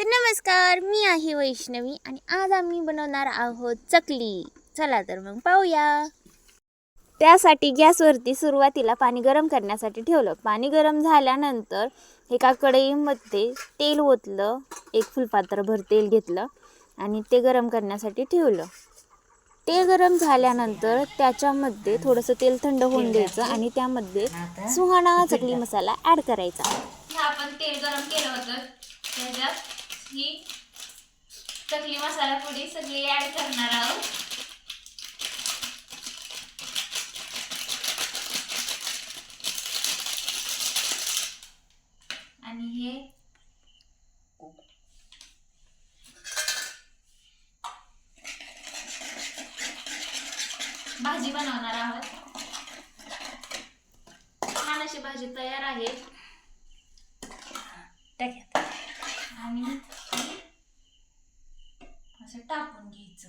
तर नमस्कार मी आहे वैष्णवी आणि आज आम्ही बनवणार आहोत चकली. चला तर मग पाहूया. त्यासाठी गॅसवरती सुरुवातीला पाणी गरम करण्यासाठी ठेवलं. पाणी गरम झाल्यानंतर एका कढईमध्ये तेल ओतलं एक फुलपात्रभर तेल घेतलं आणि ते गरम करण्यासाठी ठेवलं. तेल गरम झाल्यानंतर त्याच्यामध्ये थोडंसं तेल थंड होऊन द्यायचं आणि त्यामध्ये सुहाणा चकली मसाला ॲड करायचा. आपण तेल गरम केलं होतं. ही चकली मसाला पुडी सगळी ऍड करणार आहोत. आणि हे भाजी बनवणार आहोत. छान अशी भाजी तयार आहे. आणि असं टाकून घ्यायचं.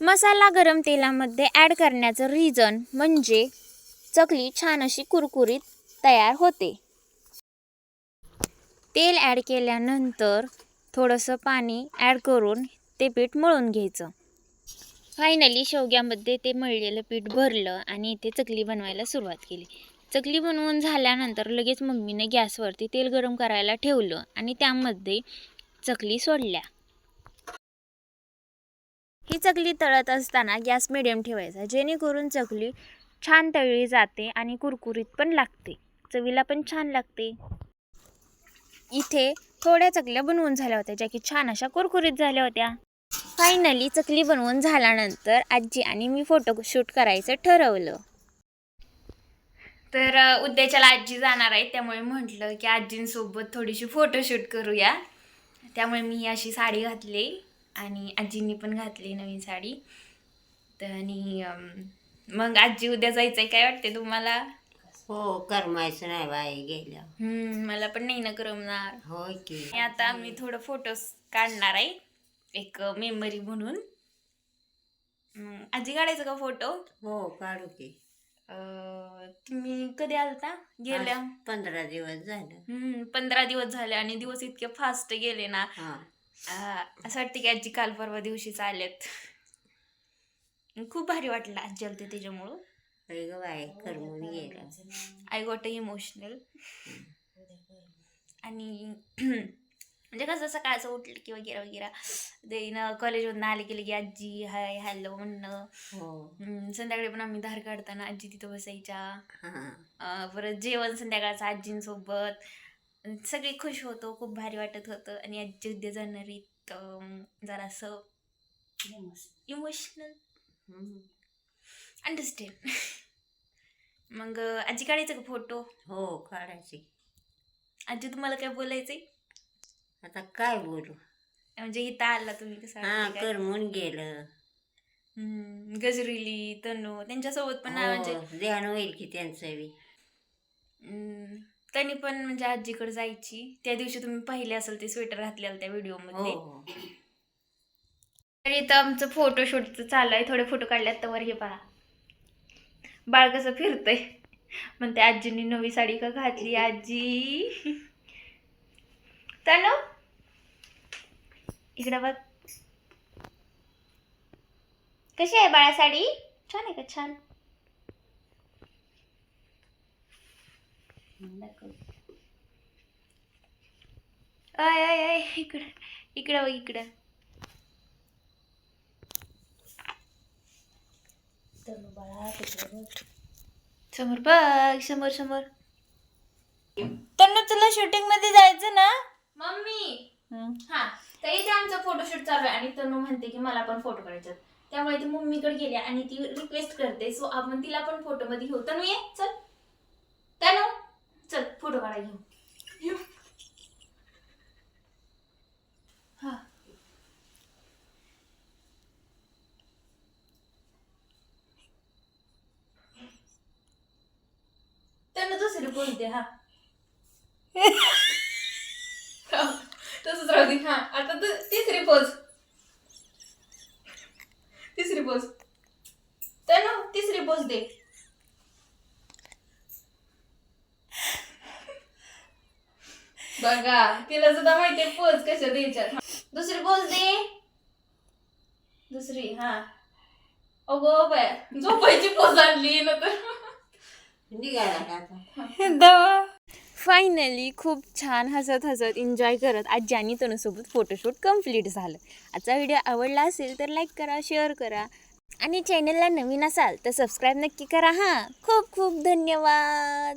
मसाला गरम तेलामध्ये ॲड करण्याचं रिझन म्हणजे चकली छान अशी कुरकुरीत तयार होते. तेल ॲड केल्यानंतर थोडंसं पाणी ॲड करून ते पीठ मळून घ्यायचं. फायनली शेवग्यामध्ये ते मळलेलं पीठ भरलं आणि इथे चकली बनवायला सुरुवात केली. चकली बनवून झाल्यानंतर लगेच मम्मीने गॅसवरती तेल गरम करायला ठेवलं आणि त्यामध्ये चकली सोडल्या. ही चकली तळत असताना गॅस मिडियम ठेवायचा जेणेकरून चकली छान तळली जाते आणि कुरकुरीत पण लागते. चवीला पण छान लागते. इथे थोड्या चकल्या बनवून झाल्या होत्या ज्या की छान अशा कुरकुरीत झाल्या होत्या. फायनली चकली बनवून झाल्यानंतर आजी आणि मी फोटो शूट करायचं ठरवलं. तर उद्याच्याला आजी जाणार आहे त्यामुळे म्हटलं की आजींसोबत थोडीशी फोटोशूट करूया. त्यामुळे मी ही अशी साडी घातली आणि आजींनी पण घातली नवीन साडी. तर आणि मग आजी उद्या जायचंय काय वाटते तुम्हाला? हो करमायचं नाही बाई गेल्या मला पण नाही ना करमणार. होय की. आता मी थोडं फोटोज काढणार आहे. एक मेमरी म्हणून. आजी काढायचं का फोटो हो काढू की. तुम्ही कधी आलता? गेल्या? आज पंधरा दिवस झालं. हम्म, पंधरा दिवस झाले आणि दिवस इतके फास्ट गेले ना. हा. आ, असं वाटतं की आजी काल परवा दिवशीच आलेत. खूप भारी वाटलं आजी आलते त्याच्यामुळं ग करमून गेलं. आय गॉट अ इमोशनल आणि म्हणजे कसं सकाळचं उठलं की वगैरे. वगैरे देईन कॉलेजमधून आले की लगे आजी हाय हॅलो म्हणणं. हो. हम्म, संध्याकाळी पण आम्ही धार काढताना आजी तिथं बसायच्या. अं, परत जेवण संध्याकाळचं आजींसोबत. सगळे खुश होतो खूप भारी वाटत होतं. आणि आजी उद्या जाणारी अं, जरासं इमोशनल. अंडरस्टँड मग अं, आजी काढायचं का फोटो हो काढायची. आजी तुम्हाला काय बोलायचंय? आता काय बोलू? म्हणजे इथं आला तुम्ही कसं? हा वाटतंय काय? करमून गेलं. हम्म, गजरिली तनू त्यांच्यासोबत पण ना म्हणजे हो, ध्यान होईल की त्यांचं बी. हम्म, त्यांनी पण म्हणजे आजीकडे जायची. त्या दिवशी तुम्ही पाहिले असेल ते स्वेटर घातलेलं त्या हो व्हिडिओमध्ये. हो तर इथं आमचं फोटोशूटचं चालू आहे थोडे फोटो काढल्यात तर वर हे पहा. बाळ कसं फिरतंय. म्हणते आजींनी नवी साडी का घातली आजी? तनु इकडं बघ कशी आहे बाळा साडी छान आहे का छान अय अय अय इकडं इकडं बघ इकडं समोर बघ समोर समोर तर तुला शूटिंगमध्ये जायचं मम्मी! हा तर इथे आमचा फोटोशूट चालू आहे आणि तनु म्हणते की मला पण फोटो काढायचे आहेत. त्यामुळे ती मम्मीकडे गेली आणि ती रिक्वेस्ट करते. सो आपण तिला पण फोटो मध्ये घेऊ. तनु ये चल. तनु चल फोटो काढा घेऊ. हा. तनु दुसरी दे हा. तसंच राहू दे. हा आता तू तिसरी पोज. तिसरी पोज. तनु तिसरी पोच दे. बघा तिला सुद्धा माहितीये पोच कशा द्यायच्या दुसरी पोच दे. दुसरी हा. अगो बाय झोपायची पोच आणली ना तर. निघाला का आता? फायनली खूप छान हसत हसत एन्जॉय करत आज जानी तनुसोबत फोटोशूट कंप्लीट झालं. आजचा व्हिडिओ आवडला असेल तर लाईक करा शेअर करा. आणि चॅनलला नवीन असाल तर सबस्क्राईब नक्की करा हां. खूप खूप धन्यवाद.